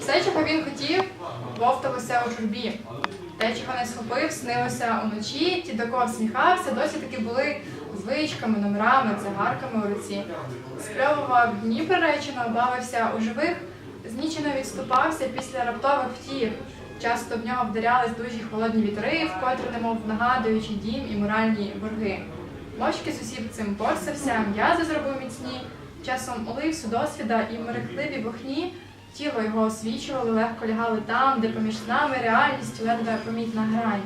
Все, чого він хотів, вовталося у журбі. Те, чого не схопив, снилося уночі, ті, до кого всміхався, досі таки були звичками, номерами, цигарками у руці. Спльовував дні приречено, бавився у живих, знічено відступався після раптових втіх. Часто в нього вдарялись дужі холодні вітри, вкотре немов нагадуючи дім і моральні борги. Мовчки сусід цим порсився, м'язи зробив міцні, часом улився досвіда і мерехтливі вогні, тіло його освічували, легко лягали там, де поміж нами реальністю ледве помітна грань.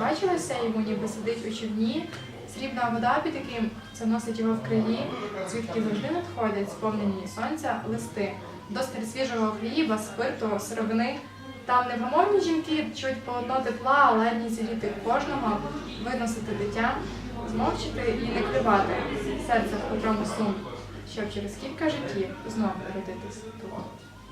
Бачилося йому, ніби сидить у човні, срібна вода під яким заносить його в краї, звідки завжди надходять сповнені сонця листи, досталь свіжого хліба, спирту, сировини. Там невгамовні жінки чують полотно тепла, ледні зіліти кожного, виносити дитя, змовчити і не клювати серце в котрому сум, щоб через кілька життів знов родитись тут.